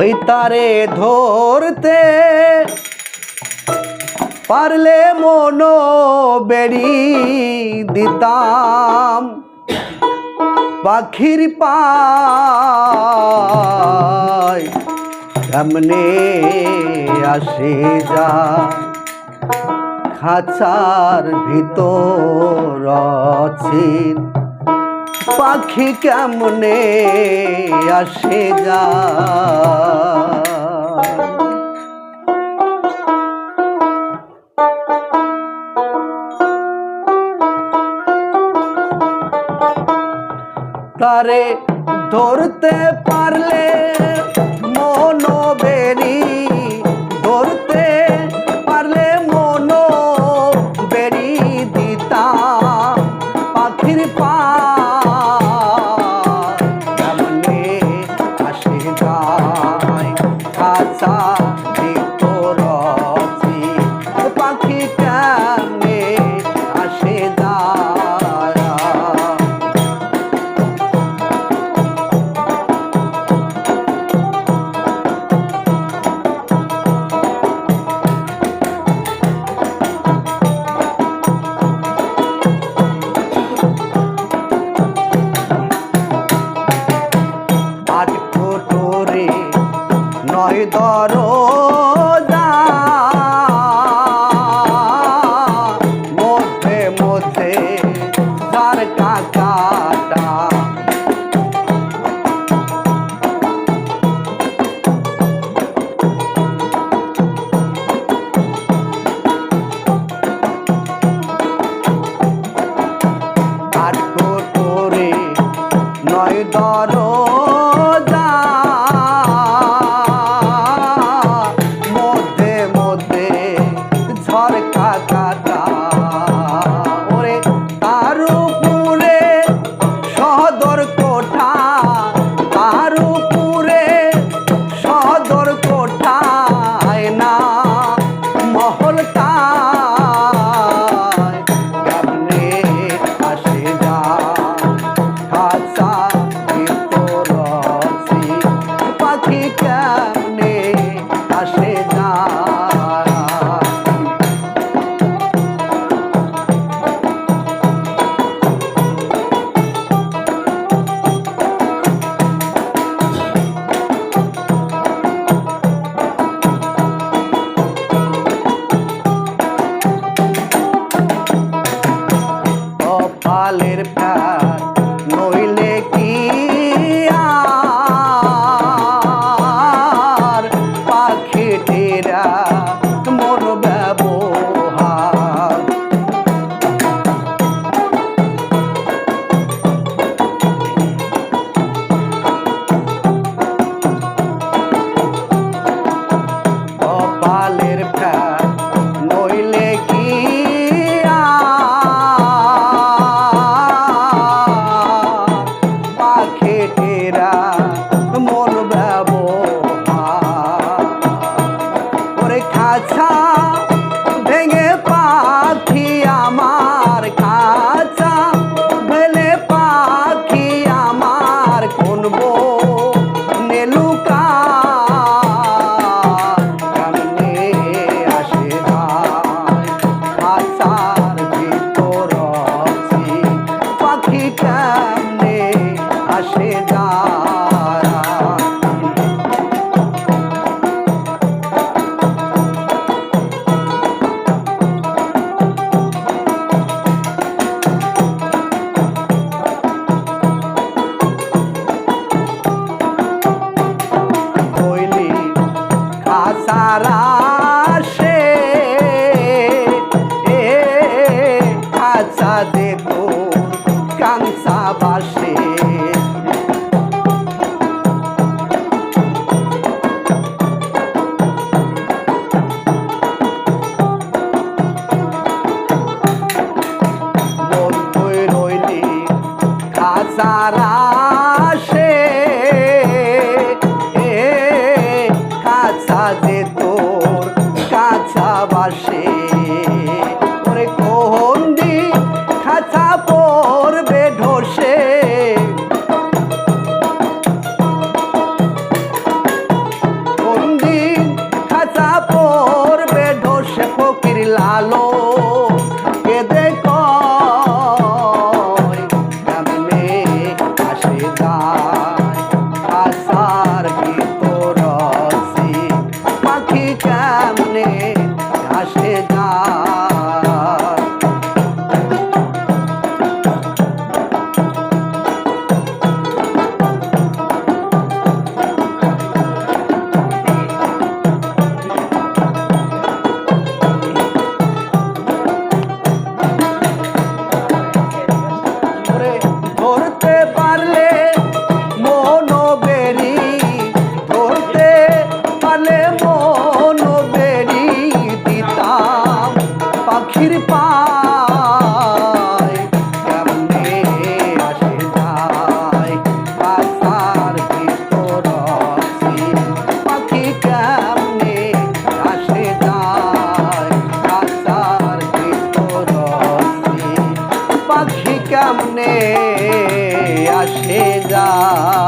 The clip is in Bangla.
ওই তারে ধরতে পারলে মনো বেড়ি দিতাম। পাখির পায় আসে যা খাঁচার ভিতর অচিন পাখি কেমনে আসে যা सारे दौड़ते पारले করো মধ্যে মধ্যে তার কাকাটা নয় দরো Da da da. dar ধরতে পারলে মনোবেরি ধরতে পারলে মনোবেরি দিতাম পাখির পায়